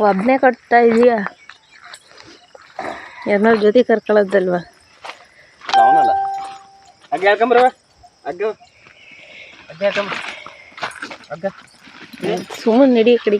ಒಬ್ಬನೇ ಕಟ್ತಾ ಇದೀಯಾ? ಯಾರನ್ನಾರ ಜೊತೆ ಕರ್ಕೊಳ್ಳೋದಲ್ವಾ ಹೇಳ್ಕೊಂಬರವ ಹೇಳ್ಕೊಂಬ ಸುಮ್ಮನೆ ನಡಿ ಆ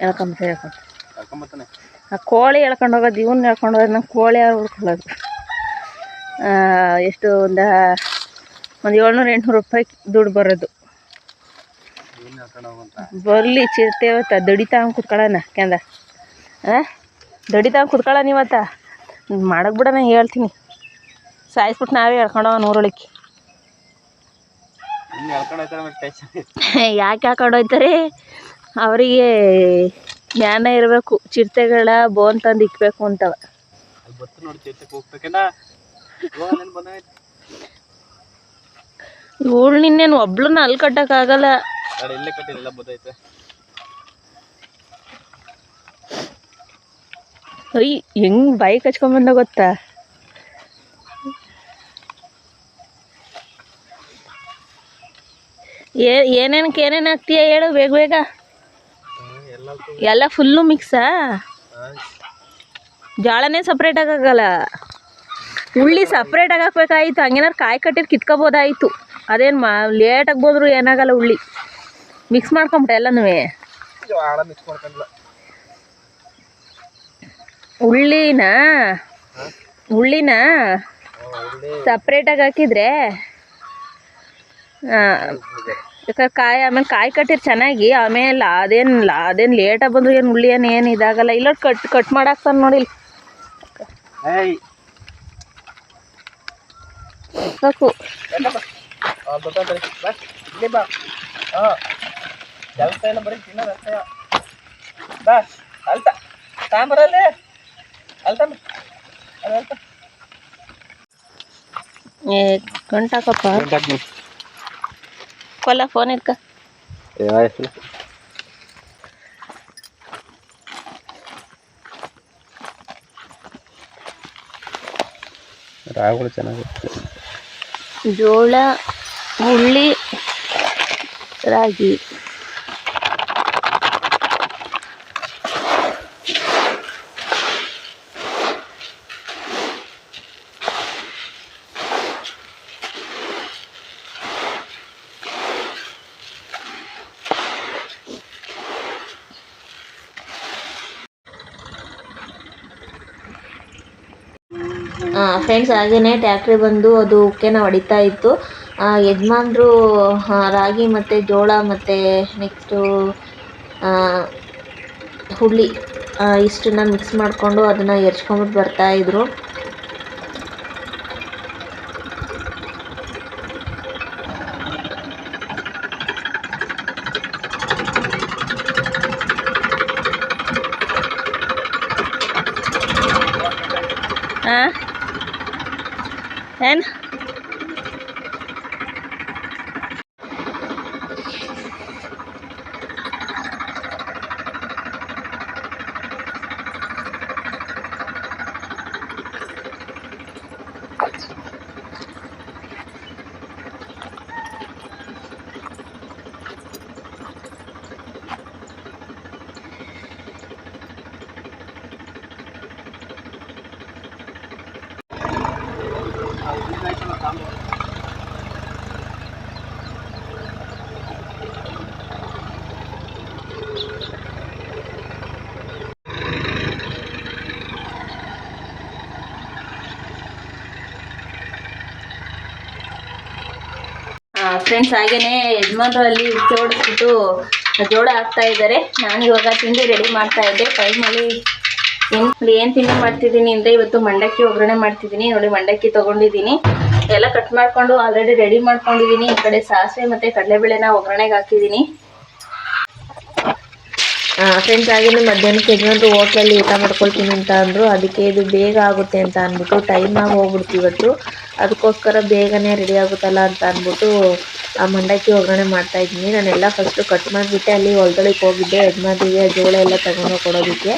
ಎಳ್ಕೊಂಬ ಆ ಕೋಳಿ ಎಳ್ಕೊಂಡು ಹೋಗೋದು ಇವನ್ ಎಳ್ಕೊಂಡು ಹೋಗೋದು ನಂಗೆ ಕೋಳಿ ಯಾರು ಹುಡ್ಕೊಳ್ಳೋದು ಆ, ಎಷ್ಟು ಒಂದು ಒಂದು ಏಳ್ನೂರು ಎಂಟ್ನೂರು ರೂಪಾಯಿ ದುಡ್ಡು ಬರೋದು. ಬರಲಿ ಚಿರತೆ ಇವತ್ತ ದಡಿತಾ ಕುತ್ಕೊಳ್ಳೋಣ ಕೆಂದ. ಹಾಂ ದಡಿತಾ ಕುತ್ಕೊಳ್ಳೋಣ ಇವತ್ತ ಮಾಡಕ್ಕೆ ಬಿಡ ನಾನು ಹೇಳ್ತೀನಿ. ಸಾಯಿಸ್ಬಿಟ್ಟು ನಾವೇ ಹೇಳ್ಕೊಂಡವ ಹೋಗೋಣ ಇನ್ನು ಹೇಳ್ಕೊಂಡು ಹೋಯ್ತಾರೆ ಯಾಕೆ ಹಾಕೊಂಡು ಹೋಯ್ತಾರೆ? ಅವರಿಗೆ ಜ್ಞಾನ ಇರಬೇಕು ಚಿರತೆಗಳ ಬೋನ್ ತಂದು ಇಕ್ಬೇಕು ಅಂತವ. ಇವಳು ನಿನ್ನೇನು ಒಬ್ಳನ್ನ ಅಲ್ಲಿ ಕಟ್ಟಕ್ಕಾಗಲ್ಲ ಅಯ್ಯ ಹೆಂಗ್ ಬೈಕ್ ಹಚ್ಕೊಂಬಂದ ಗೊತ್ತಾ? ಏ ಏನೇನಕ್ಕೆ ಏನೇನು ಹಾಕ್ತೀಯ ಹೇಳು ಬೇಗ ಬೇಗ. ಎಲ್ಲ ಫುಲ್ಲು ಮಿಕ್ಸಾ ಜೋಳನೇ ಸಪ್ರೇಟ್ ಆಗಲ್ಲ ಉಳ್ಳಿ ಸಪ್ರೇಟಾಗಿ ಹಾಕ್ಬೇಕಾಯ್ತು ಹಂಗೇನಾರು ಕಾಯಿ ಕಟ್ಟಿರ್ ಕಿತ್ಕೋಬೋದಾಯಿತು. ಅದೇನು ಮಾ ಲೇಟಾಗಿ ಬೋದ್ರು ಏನಾಗಲ್ಲ ಉಳ್ಳಿ. ಮಿಕ್ಸ್ ಮಾಡ್ಕೊಂಬಿಟ್ಟೆ ಎಲ್ಲನೂ ಉಳ್ಳಿನ? ಉಳ್ಳಿನ? ಸಪ್ರೇಟಾಗಿ ಹಾಕಿದ್ರೆ ಆ, ಯಾಕಂದ್ರೆ ಕಾಯಿ ಆಮೇಲೆ ಕಾಯಿ ಕಟ್ಟಿರ್ ಚೆನ್ನಾಗಿ ಆಮೇಲೆ ಅದೇನು ಅದೇನು ಲೇಟಾಗಿ ಬಂದ್ರು ಏನು ಹುಳಿ ಏನು ಏನು ಇದಾಗಲ್ಲ ಇಲ್ಲ ಕಟ್ ಕಟ್ ಮಾಡಾಕ್ತಾನೆ ನೋಡಿ ಏಯ್. ಸಾಕು. ಗಂಟಾಕಪ್ಪ. ಕೊಲ್ಲ ಫೋನ್ ಇಟ್ಕ ರಾಗುಗಳು ಚೆನ್ನಾಗಿರುತ್ತೆ ಜೋಳ ಉಳ್ಳಿ ರಾಗಿ ಫ್ರೆಂಡ್ಸ್ ಹಾಗೆಯೇ ಟ್ಯಾಕ್ಟ್ರಿ ಬಂದು ಅದು ಉಕ್ಕೆನ ಹೊಡಿತಾ ಇತ್ತು. ಯಜಮಾನ್ರು ರಾಗಿ ಮತ್ತು ಜೋಳ ಮತ್ತು ನೆಕ್ಸ್ಟು ಹುಳಿ ಇಷ್ಟನ್ನ ಮಿಕ್ಸ್ ಮಾಡಿಕೊಂಡು ಅದನ್ನು ಎರ್ಚ್ಕೊಂಬಿಟ್ಟು ಬರ್ತಾಯಿದ್ರು ಹಾಂ ಏನು ಫ್ರೆಂಡ್ಸ್ ಹಾಗೇನೆ ಯಜಮಾನರು ಅಲ್ಲಿ ಜೋಡಿಸ್ಬಿಟ್ಟು ಜೋಳ ಹಾಕ್ತಾ ಇದ್ದಾರೆ. ನಾನು ಇವಾಗ ತಿಂಡಿ ರೆಡಿ ಮಾಡ್ತಾ ಇದ್ದೆ. ಟೈಮಲ್ಲಿ ಏನು ಏನು ತಿಂಡಿ ಮಾಡ್ತಿದ್ದೀನಿ ಅಂದರೆ ಇವತ್ತು ಮಂಡಕ್ಕಿ ಒಗ್ಗರಣೆ ಮಾಡ್ತಿದ್ದೀನಿ. ನೋಡಿ, ಮಂಡಕ್ಕಿ ತೊಗೊಂಡಿದ್ದೀನಿ. ಎಲ್ಲ ಕಟ್ ಮಾಡಿಕೊಂಡು ಆಲ್ರೆಡಿ ರೆಡಿ ಮಾಡ್ಕೊಂಡಿದ್ದೀನಿ. ಈ ಕಡೆ ಸಾಸಿವೆ ಮತ್ತು ಕಡಲೆಬೇಳೆನ ಒಗ್ಗರಣೆಗೆ ಹಾಕಿದ್ದೀನಿ. ಫ್ರೆಂಡ್ಸ್ ಆಗಿಂದು ಮಧ್ಯಾಹ್ನಕ್ಕೆ ಯಜಮಾನ್ರು ಹೋಟ್ಲಲ್ಲಿ ಊಟ ಮಾಡ್ಕೊಳ್ತೀನಿ ಅಂತ ಅಂದರು. ಅದಕ್ಕೆ ಇದು ಬೇಗ ಆಗುತ್ತೆ ಅಂತ ಅಂದ್ಬಿಟ್ಟು ಟೈಮ್ ಆಗಿ ಹೋಗ್ಬಿಡ್ತು ಇವತ್ತು. ಅದಕ್ಕೋಸ್ಕರ ಬೇಗನೆ ರೆಡಿ ಆಗುತ್ತಲ್ಲ ಅಂತ ಅಂದ್ಬಿಟ್ಟು ಆ ಮಂಡಕ್ಕಿ ಒಗ್ಗರಣೆ ಮಾಡ್ತಾ ಇದ್ದೀನಿ. ನಾನೆಲ್ಲ ಫಸ್ಟು ಕಟ್ ಮಾಡಿಬಿಟ್ಟೆ. ಅಲ್ಲಿ ಹೊಲ್ದೊಳಗೆ ಹೋಗಿದ್ದೆ. ಯಜಮಾನ್ರಿಗೆ ಜೋಳ ಎಲ್ಲ ತಗೊಂಡು ಕೊಡೋದಕ್ಕೆ.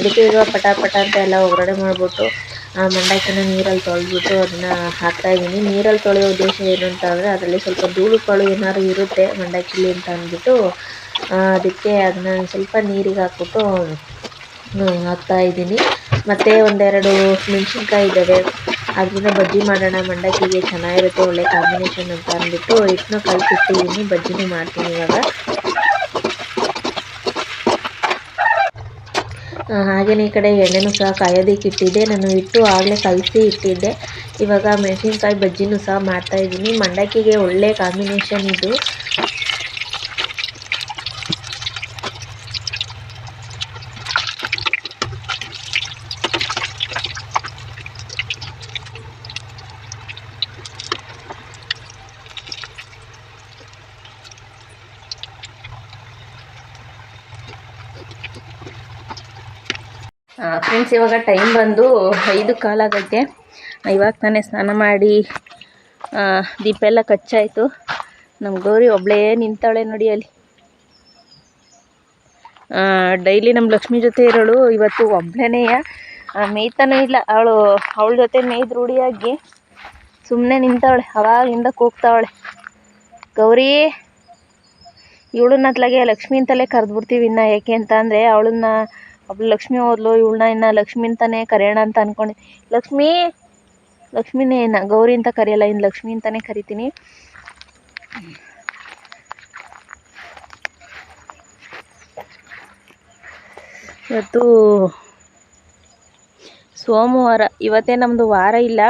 ಅದಕ್ಕೆ ಈಗ ಪಟ ಪಟ ಅಂತ ಎಲ್ಲ ಒಗ್ಗರಣೆ ಮಾಡಿಬಿಟ್ಟು, ಆ, ಮಂಡಕ್ಕಿನ ನೀರಲ್ಲಿ ತೊಳೆದ್ಬಿಟ್ಟು ಅದನ್ನ ಹಾಕ್ತಾ ಇದ್ದೀನಿ. ನೀರಲ್ಲಿ ತೊಳೆಯೋ ಉದ್ದೇಶ ಏನು ಅಂತ ಅಂದರೆ, ಅದರಲ್ಲಿ ಸ್ವಲ್ಪ ಧೂಳು ಧೂಳುಗಳು ಏನಾದ್ರು ಇರುತ್ತೆ ಮಂಡಕ್ಕಿಲಿ ಅಂತ ಅಂದ್ಬಿಟ್ಟು ಅದಕ್ಕೆ ಅದನ್ನ ಸ್ವಲ್ಪ ನೀರಿಗೆ ಹಾಕ್ಬಿಟ್ಟು ಹಾಕ್ತಾ ಇದ್ದೀನಿ. ಮತ್ತು ಒಂದೆರಡು ಮೆಣಸಿನ್ಕಾಯಿ ಇದ್ದಾವೆ ಅದರಿಂದ ಬಜ್ಜಿ ಮಾಡೋಣ, ಮಂಡಕ್ಕಿಗೆ ಚೆನ್ನಾಗಿರುತ್ತೆ ಒಳ್ಳೆ ಕಾಂಬಿನೇಷನ್ ಅಂತ ಅಂದ್ಬಿಟ್ಟು ಹಿಟ್ಟನ್ನ ಕಲ್ಸಿಟ್ಟಿದ್ದೀನಿ ಬಜ್ಜಿನೂ ಮಾಡ್ತೀನಿ ಇವಾಗ. ಹಾಗೆಯೇ ಈ ಕಡೆ ಎಣ್ಣೆನೂ ಸಹ ಕಾಯೋದಕ್ಕೆ ಇಟ್ಟಿದ್ದೆ. ನಾನು ಇಟ್ಟು ಆಗಲೇ ಕಲಸಿ ಇಟ್ಟಿದ್ದೆ. ಇವಾಗ ಮೆಣಸಿನ್ಕಾಯಿ ಬಜ್ಜಿನೂ ಸಹ ಮಾಡ್ತಾಯಿದ್ದೀನಿ ಮಂಡಕ್ಕಿಗೆ ಒಳ್ಳೆ ಕಾಂಬಿನೇಷನ್ ಇದು. ಫ್ರೆಂಡ್ಸ್ ಇವಾಗ ಟೈಮ್ ಬಂದು ಐದು ಕಾಲಾಗೈತೆ ಇವಾಗ ತಾನೇ ಸ್ನಾನ ಮಾಡಿ ದೀಪ ಎಲ್ಲ ಕಚ್ಚಾಯಿತು. ನಮ್ಮ ಗೌರಿ ಒಬ್ಳೇ ನಿಂತಾಳೆ ನೋಡಿ ಅಲ್ಲಿ. ಡೈಲಿ ನಮ್ಮ ಲಕ್ಷ್ಮಿ ಜೊತೆ ಇರೋಳು, ಇವತ್ತು ಒಬ್ಳೇನೇ ಮೇಯ್ತಾನೂ ಇಲ್ಲ. ಅವಳು, ಅವಳ ಜೊತೆ ಮೇಯ್ದು ರೂಢಿಯಾಗಿ ಸುಮ್ಮನೆ ನಿಂತಾವಳೆ ಅವಾಗಿಂದ ಕೂಗ್ತಾವಳೆ. ಗೌರಿ, ಇವಳನ್ನ ಅತ್ಲಾಗೆ ಲಕ್ಷ್ಮಿ ಅಂತಲೇ ಕರೆದ್ಬಿಡ್ತೀವಿ ಇನ್ನು, ಯಾಕೆ ಅಂತ ಅಂದರೆ ಅವಳನ್ನ ಒಬ್ಳು ಲಕ್ಷ್ಮಿ ಹೋದ್ಲು, ಇವಳನ್ನ ಇನ್ನು ಲಕ್ಷ್ಮಿ ಅಂತಾನೆ ಕರೆಯೋಣ ಅಂತ ಅಂದ್ಕೊಂಡೆ ಲಕ್ಷ್ಮಿ, ಲಕ್ಷ್ಮಿನೇ ಇನ್ನು, ಗೌರಿ ಅಂತ ಕರೆಯಲ್ಲ ಇನ್ನು ಲಕ್ಷ್ಮಿ ಅಂತಲೇ ಕರಿತೀನಿ. ಇವತ್ತು ಸೋಮವಾರ, ಇವತ್ತೇ ನಮ್ಮದು ವಾರ ಇಲ್ಲ.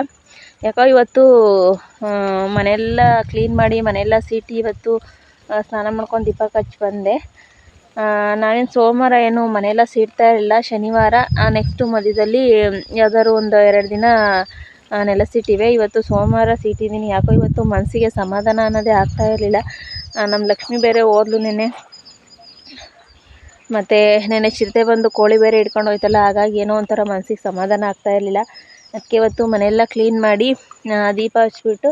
ಯಾಕೋ ಇವತ್ತು ಮನೆಯೆಲ್ಲ ಕ್ಲೀನ್ ಮಾಡಿ, ಮನೆಯೆಲ್ಲ ಸೀಟಿ ಇವತ್ತು ಸ್ನಾನ ಮಾಡ್ಕೊಂಡು ದೀಪ ಹಚ್ಚಿ ಬಂದೆ. ಆ, ನಾವೇನು ಸೋಮವಾರ ಏನು ಮನೆಯೆಲ್ಲ ಸೀಡ್ತಾ ಇರಲಿಲ್ಲ. ಶನಿವಾರ ನೆಕ್ಸ್ಟು ಮಧ್ಯದಲ್ಲಿ ಯಾವ್ದಾದ್ರು ಒಂದು ಎರಡು ದಿನ ನೆಲೆಸಿಟ್ಟಿವೆ ಇವತ್ತು ಸೋಮವಾರ ಸಿಟ್ಟಿದ್ದೀನಿ ಯಾಕೋ ಇವತ್ತು ಮನಸ್ಸಿಗೆ ಸಮಾಧಾನ ಅನ್ನೋದೇ ಆಗ್ತಾ ಇರಲಿಲ್ಲ. ನಮ್ಮ ಲಕ್ಷ್ಮಿ ಬೇರೆ ಓದ್ಲು ನೆನ್ನೆ. ಮತ್ತು ನೆನ್ನೆ ಚಿರತೆ ಬಂದು ಕೋಳಿ ಬೇರೆ ಹಿಡ್ಕೊಂಡು ಹೋಯ್ತಲ್ಲ ಹಾಗಾಗಿ ಏನೋ ಒಂಥರ ಮನಸ್ಸಿಗೆ ಸಮಾಧಾನ ಆಗ್ತಾ ಇರಲಿಲ್ಲ. ಅದಕ್ಕೆ ಇವತ್ತು ಮನೆಯೆಲ್ಲ ಕ್ಲೀನ್ ಮಾಡಿ ದೀಪ ಹಚ್ಬಿಟ್ಟು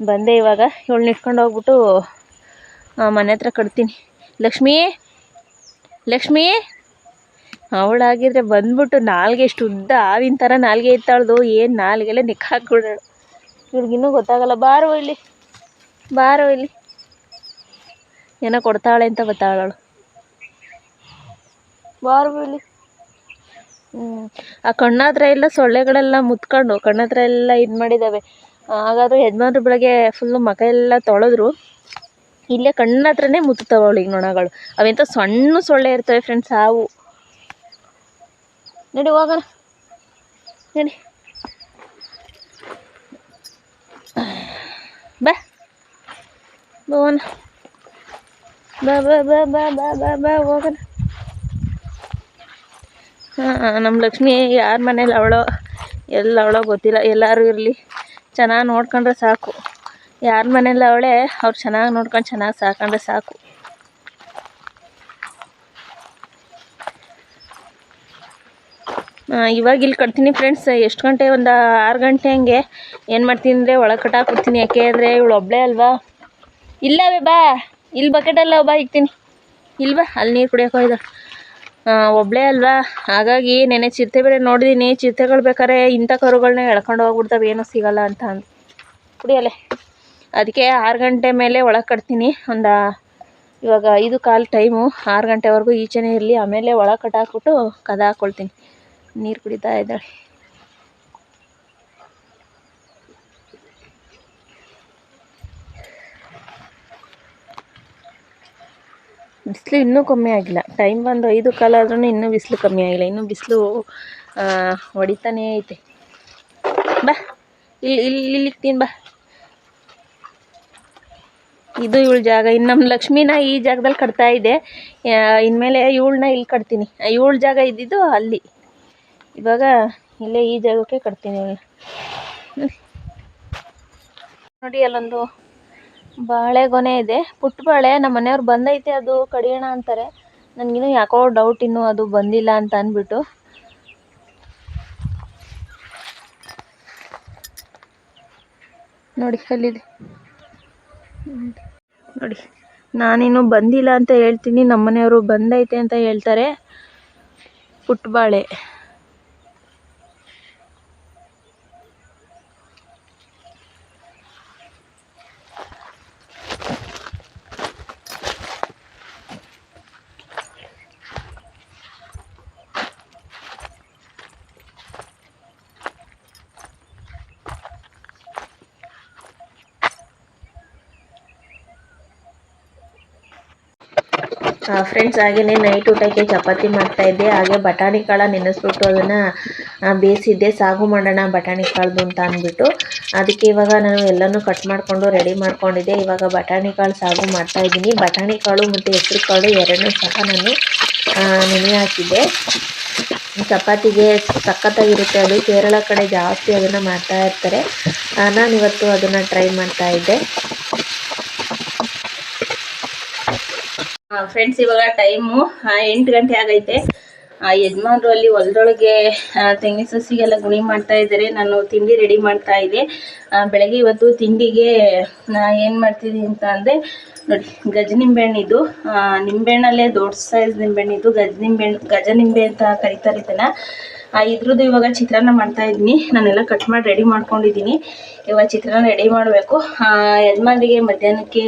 ಬಂದೆ ಇವಾಗ. ಇವಳನ್ನ ಇಟ್ಕೊಂಡು ಹೋಗ್ಬಿಟ್ಟು ಮನೆ ಹತ್ರ ಕಟ್ತೀನಿ. ಲಕ್ಷ್ಮೀ! ಲಕ್ಷ್ಮೀ, ಅವಳಾಗಿದ್ರೆ ಬಂದ್ಬಿಟ್ಟು ನಾಲ್ಗೆ ಎಷ್ಟು ಉದ್ದ ಆವಿನ ಥರ ನಾಲ್ಗೆ ಇತ್ತಾಳ್ದು ಏನು ನಾಲ್ಗೆಲ್ಲ ನಿಕ್ಕ ಹಾಕ್ಬಿಡೋಳು ಇವ್ರಿಗಿನ್ನೂ ಗೊತ್ತಾಗಲ್ಲ, ಬಾರೋ ಇಲ್ಲಿ ಬಾರೋ ಇಲ್ಲಿ. ಏನೋ ಕೊಡ್ತಾಳೆ ಅಂತ ಗೊತ್ತಾಳವಳು ಬಾರೋ ಇಲ್ಲಿ. ಆ ಕಣ್ಣಾತ್ರ ಎಲ್ಲ ಸೊಳ್ಳೆಗಳೆಲ್ಲ ಮುತ್ಕೊಂಡು ಕಣ್ಣತ್ರ ಎಲ್ಲ ಇದು ಮಾಡಿದ್ದಾವೆ ಹಾಗಾದ್ರೆ ಯಜಮಾನ್ರು ಬೆಳಗ್ಗೆ ಫುಲ್ಲು ಮಕ ಎಲ್ಲ ತೊಳೆದ್ರು. ಇಲ್ಲೇ ಕಣ್ಣತ್ರನೇ ಮುತ್ತುತ್ತವೆ ಅವಳಿಗೆ ನೊಣಗಳು. ಅವೆಂಥ ಸಣ್ಣ ಸೊಳ್ಳೆ ಇರ್ತವೆ ಫ್ರೆಂಡ್ಸ್ ಹಾವು ನೋಡಿ ಹೋಗೋಣ. ನೋಡಿ. ಬಾ. ಹೋಗೋಣ ಬಾ ಬಾ ಬಾ ಬಾ ಬಾ ಬಾ ಬಾ ಹೋಗೋಣ. ಹಾಂ ನಮ್ಮ ಲಕ್ಷ್ಮಿ ಯಾರ ಮನೇಲಿ ಅವಳೋ? ಎಲ್ಲ ಅವಳೋ ಗೊತ್ತಿಲ್ಲ. ಎಲ್ಲರೂ ಇರಲಿ. ಚೆನ್ನಾಗಿ ನೋಡ್ಕೊಂಡ್ರೆ ಸಾಕು. ಯಾರ ಮನೇಲಿ ಅವಳೆ, ಅವ್ರು ಚೆನ್ನಾಗಿ ನೋಡ್ಕೊಂಡು ಚೆನ್ನಾಗಿ ಸಾಕೊಂಡ್ರೆ ಸಾಕು. ಇವಾಗ ಇಲ್ಲಿ ಕಟ್ತೀನಿ ಫ್ರೆಂಡ್ಸ್ ಎಷ್ಟು ಗಂಟೆ, ಒಂದು ಆರು ಗಂಟೆ ಹಂಗೆ. ಏನು ಮಾಡ್ತೀನಿ ಅಂದರೆ ಒಳಗೆ ಕಟ್ಟಾಕ್ಬಿಡ್ತೀನಿ ಯಾಕೆ ಅಂದರೆ ಇವಳು ಒಬ್ಬಳೇ ಅಲ್ವಾ? ಇಲ್ಲವೇ ಬಾ. ಇಲ್ಲಿ ಬಕೆಟಲ್ಲ ಬಾ, ಇಕ್ತೀನಿ. ಇಲ್ವಾ ಅಲ್ಲಿ ನೀರು ಕುಡಿಯೋಕೆ ಹೋಯ್ದು. ಒಬ್ಬಳೇ ಅಲ್ವಾ? ಹಾಗಾಗಿ ನೆನೆ ಚಿರತೆ ಬೇರೆ ನೋಡಿದ್ದೀನಿ ಚಿರತೆಗಳು ಬೇಕಾದ್ರೆ ಇಂಥ ಕರುಗಳನ್ನ ಎಳ್ಕೊಂಡು ಹೋಗ್ಬಿಡ್ತಾವೆ, ಏನೂ ಸಿಗಲ್ಲ ಅಂತ ಅಂದು. ಕುಡಿಯಲ್ಲೇ ಅದಕ್ಕೆ ಆರು ಗಂಟೆ ಮೇಲೆ ಒಳಗೆ ಕಟ್ತೀನಿ. ಒಂದು ಇವಾಗ ಐದು ಕಾಲು ಟೈಮು ಆರು ಗಂಟೆವರೆಗೂ ಈಚೆನೇ ಇರಲಿ, ಆಮೇಲೆ ಒಳಗೆ ಕಟ್ಟಾಕ್ಬಿಟ್ಟು ಕದ ಹಾಕ್ಕೊಳ್ತೀನಿ ನೀರು ಕುಡಿತಾ ಇದ್ದಾಳೆ. ಬಿಸಿಲು ಇನ್ನೂ ಕಮ್ಮಿ ಆಗಿಲ್ಲ. ಟೈಮ್ ಬಂದು ಐದು ಕಾಲ ಆದ್ರೂ ಇನ್ನೂ ಬಿಸಿಲು ಕಮ್ಮಿ ಆಗಿಲ್ಲ. ಇನ್ನೂ ಬಿಸಿಲು ಹೊಡಿತಾನೇ ಐತೆ. ಬಾ, ಇಲ್ಲಿ ಇಲ್ಲಿ ಇಲ್ಲಿ ತಿನ್, ಬಾ. ಇದು ಇವಳ ಜಾಗ. ಇನ್ನು ನಮ್ಮ ಲಕ್ಷ್ಮಿನ ಈ ಜಾಗದಲ್ಲಿ ಕಟ್ತಾ ಇದೆ ಇನ್ಮೇಲೆ ಇವಳನ್ನ ಇಲ್ಲಿ ಕಟ್ತೀನಿ. ಇವಳ ಜಾಗ ಇದ್ದಿದ್ದು ಅಲ್ಲಿ. ಇವಾಗ ಇಲ್ಲೇ ಈ ಜಾಗಕ್ಕೆ ಕಟ್ತೀನಿ ಇವಳನ್ನ ನೋಡಿ, ಅಲ್ಲೊಂದು ಬಾಳೆಗೊನೆ ಇದೆ. ಪುಟ್ಟ ಬಾಳೆ ನಮ್ಮ ಮನೆಯವ್ರು ಬಂದೈತೆ, ಅದು ಕಡಿಯೋಣ ಅಂತಾರೆ. ನನಗಿನ್ನು ಯಾಕೋ ಡೌಟ್ ಇನ್ನೂ ಅದು ಬಂದಿಲ್ಲ ಅಂತ ಅಂದ್ಬಿಟ್ಟು ನೋಡಿ, ಅಲ್ಲಿದೆ. ನೋಡಿ ನಾನಿನ್ನು ಬಂದಿಲ್ಲ ಅಂತ ಹೇಳ್ತೀನಿ. ನಮ್ಮನೆಯವರು ಬಂದೈತೆ ಅಂತ ಹೇಳ್ತಾರೆ. ಪುಟ್ಟಬಾಳೆ ಫ್ರೆಂಡ್ಸ್ ಹಾಗೆಯೇ ನೈಟ್ ಊಟಕ್ಕೆ ಚಪಾತಿ ಮಾಡ್ತಾ ಇದ್ದೆ. ಹಾಗೆ ಬಟಾಣಿ ಕಾಳು ನೆನೆಸ್ಬಿಟ್ಟು ಅದನ್ನು ಬೇಯಿಸಿದ್ದೆ. ಸಾಗು ಮಾಡೋಣ ಬಟಾಣಿ ಕಾಳ್ದು ಅಂತ ಅಂದ್ಬಿಟ್ಟು. ಅದಕ್ಕೆ ಇವಾಗ ನಾನು ಎಲ್ಲನೂ ಕಟ್ ಮಾಡಿಕೊಂಡು ರೆಡಿ ಮಾಡ್ಕೊಂಡಿದ್ದೆ. ಇವಾಗ ಬಟಾಣಿ ಕಾಳು ಸಾಗು ಮಾಡ್ತಾ ಇದ್ದೀನಿ. ಬಟಾಣಿ ಕಾಳು ಮತ್ತು ಹೆಸ್ರು ಕಾಳು ಎರಡನ್ನೂ ಸಹ ನಾನು ನೆನೆ ಹಾಕಿದ್ದೆ ಚಪಾತಿಗೆ ಸಖತ್ತಾಗಿರುತ್ತೆ ಅದು. ಕೇರಳ ಕಡೆ ಜಾಸ್ತಿ ಅದನ್ನು ಮಾಡ್ತಾ ಇರ್ತಾರೆ. ನಾನು ಇವತ್ತು ಅದನ್ನು ಟ್ರೈ ಮಾಡ್ತಾ ಇದ್ದೆ. ಫ್ರೆಂಡ್ಸ್ ಇವಾಗ ಟೈಮು ಎಂಟು ಗಂಟೆ ಆಗೈತೆ. ಯಜಮಾನ್ರು ಅಲ್ಲಿ ಹೊಲದೊಳಗೆ ತೆಂಗಿನ ಸಸಿಗೆಲ್ಲ ಗುಣಿ ಮಾಡ್ತಾ ಇದ್ದಾರೆ ನಾನು ತಿಂಡಿ ರೆಡಿ ಮಾಡ್ತಾ ಇದ್ದೆ. ಬೆಳಗ್ಗೆ ಇವತ್ತು ತಿಂಡಿಗೆ ಏನು ಮಾಡ್ತಿದ್ದೀನಿ ಅಂತ ಅಂದರೆ ನೋಡಿ ಗಜ ನಿಂಬೆಹಣ್ಣಿದು ಆ, ನಿಂಬೆಹಣ್ಣಲ್ಲೇ ದೊಡ್ಡ ಸೈಜ್ ನಿಂಬೆಹಣ್ಣಿದ್ದು. ಗಜ ನಿಂಬೆಹಣ್ಣು ಗಜ ನಿಂಬೆ ಅಂತ ಕರಿತಾರೆ ಇದನ್ನು. ಇದ್ರದ್ದು ಇವಾಗ ಚಿತ್ರಾನ್ನ ಮಾಡ್ತಾ ಇದ್ದೀನಿ. ನಾನೆಲ್ಲ ಕಟ್ ಮಾಡಿ ರೆಡಿ ಮಾಡ್ಕೊಂಡಿದ್ದೀನಿ. ಇವಾಗ ಚಿತ್ರಾನ್ನ ರೆಡಿ ಮಾಡಬೇಕು. ಯಜಮಾನ್ರಿಗೆ ಮಧ್ಯಾಹ್ನಕ್ಕೆ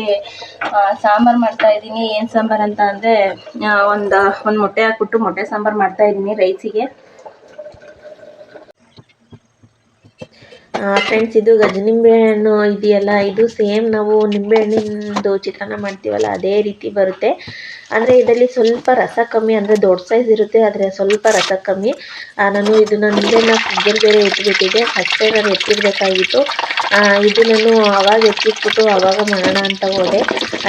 ಸಾಂಬಾರು ಮಾಡ್ತಾ ಇದ್ದೀನಿ. ಏನು ಸಾಂಬಾರು ಅಂತ ಅಂದರೆ ಒಂದು ಒಂದು ಮೊಟ್ಟೆ ಹಾಕ್ಬಿಟ್ಟು ಮೊಟ್ಟೆ ಸಾಂಬಾರು ಮಾಡ್ತಾ ಇದ್ದೀನಿ ರೈಸಿಗೆ. ಫ್ರೆಂಡ್ಸ್ ಇದು ಗಜ ನಿಂಬೆಹಣ್ಣು ಇದೆಯಲ್ಲ, ಇದು ಸೇಮ್ ನಾವು ನಿಂಬೆಹಣ್ಣಿಂದು ಚಿತ್ರಾನ್ನ ಮಾಡ್ತೀವಲ್ಲ, ಅದೇ ರೀತಿ ಬರುತ್ತೆ. ಅಂದರೆ ಇದರಲ್ಲಿ ಸ್ವಲ್ಪ ರಸ ಕಮ್ಮಿ ಅಂದರೆ ದೊಡ್ಡ ಸೈಜ್ ಇರುತ್ತೆ, ಆದರೆ ಸ್ವಲ್ಪ ರಸ ಕಮ್ಮಿ. ನಾನು ಇದನ್ನು ನಿಂಬೆಹಣ್ಣ ಫ್ರಿಜ್ಜಲ್ಲಿ ಬೇರೆ ಎತ್ತಿಬಿಟ್ಟಿದ್ದೆ ಫಸ್ಟೇ ನಾನು ಎತ್ತಿಡಬೇಕಾಗಿತ್ತು. ಇದು ನಾನು ಆವಾಗ ಎತ್ತಿಟ್ಬಿಟ್ಟು ಅವಾಗ ಮಾಡೋಣ ಅಂತ ಹೋದೆ.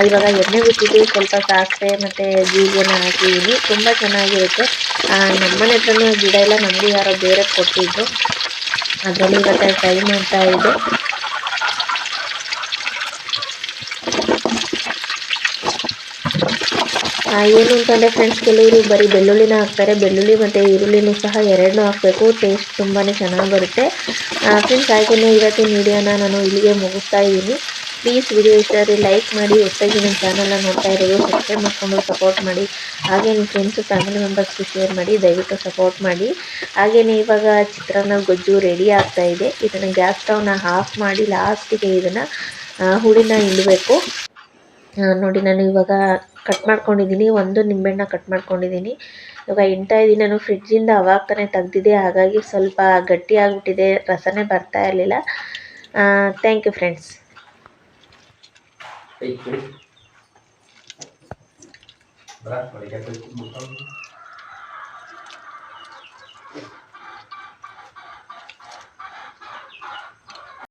ಇವಾಗ ಎಣ್ಣೆ ಬಿಟ್ಟಿದ್ದು ಸ್ವಲ್ಪ ಸಾಸಿವೆ ಮತ್ತು ಜೀರಿಗೆನ ಹಾಕಿದ್ದೀನಿ ತುಂಬ ಚೆನ್ನಾಗಿರುತ್ತೆ. ನಮ್ಮ ನಮ್ಮನೆ ಹತ್ರನೂ ಗಿಡ ಎಲ್ಲ ನಮಗೆ ಯಾರೋ ಬೇರೆ ಕೊಟ್ಟಿದ್ದು ಅದರಲ್ಲಿ ಇವತ್ತು ಟ್ರೈ ಮಾಡ್ತಾ ಇದ್ದೆ. ಏನು ಅಂತಂದರೆ ಫ್ರೆಂಡ್ಸ್ ಕೆಲವರು ಬರೀ ಬೆಳ್ಳುಳ್ಳಿನ ಹಾಕ್ತಾರೆ. ಬೆಳ್ಳುಳ್ಳಿ ಮತ್ತು ಈರುಳ್ಳಿನೂ ಸಹ ಎರಡನ್ನೂ ಹಾಕಬೇಕು. ಟೇಸ್ಟ್ ತುಂಬಾ ಚೆನ್ನಾಗಿ ಬರುತ್ತೆ. ಫ್ರೆಂಡ್ಸ್ ಹಾಗೆಯೇ ಇವತ್ತಿನ ವಿಡಿಯೋನ ನಾನು ಇಲ್ಲಿಗೆ ಮುಗಿಸ್ತಾ ಇದ್ದೀನಿ. ಪ್ಲೀಸ್ ವಿಡಿಯೋ ಇಷ್ಟ ಆದರೆ ಲೈಕ್ ಮಾಡಿ ಹೊಸದಾಗಿ ನನ್ನ ಚಾನಲ್ನ ನೋಡ್ತಾ ಇರೋದು. ಸಬ್ಸ್ಕ್ರೈಬ್ ಮಾಡಿಕೊಂಡು ಸಪೋರ್ಟ್ ಮಾಡಿ. ಹಾಗೆ ನಿಮ್ಮ ಫ್ರೆಂಡ್ಸು ಫ್ಯಾಮಿಲಿ ಮೆಂಬರ್ಸ್ಗೆ ಶೇರ್ ಮಾಡಿ, ದಯವಿಟ್ಟು ಸಪೋರ್ಟ್ ಮಾಡಿ. ಹಾಗೆಯೇ ಇವಾಗ ಚಿತ್ರಾನ್ನ ಗೊಜ್ಜು ರೆಡಿ ಆಗ್ತಾ ಇದೆ. ಇದನ್ನು ಗ್ಯಾಸ್ ಸ್ಟವ್ನ ಆಫ್ ಮಾಡಿ ಲಾಸ್ಟಿಗೆ ಇದನ್ನು ಹುಳಿನ ಇಡಬೇಕು ನೋಡಿ, ನಾನು ಇವಾಗ ಕಟ್ ಮಾಡ್ಕೊಂಡಿದ್ದೀನಿ ಒಂದು ನಿಂಬೆಹಣ್ಣ ಕಟ್ ಮಾಡ್ಕೊಂಡಿದ್ದೀನಿ ಇವಾಗ ಎಂಟು ಇದ್ದೀನಿ ನಾನು ಫ್ರಿಡ್ಜಿಂದ ಅವಾಗ ತಾನೇ ತೆಗ್ದಿದ್ದೆ ಹಾಗಾಗಿ ಸ್ವಲ್ಪ ಗಟ್ಟಿ ಆಗಿಬಿಟ್ಟಿದೆ, ರಸನೇ ಬರ್ತಾ ಇರಲಿಲ್ಲ. Thank you friends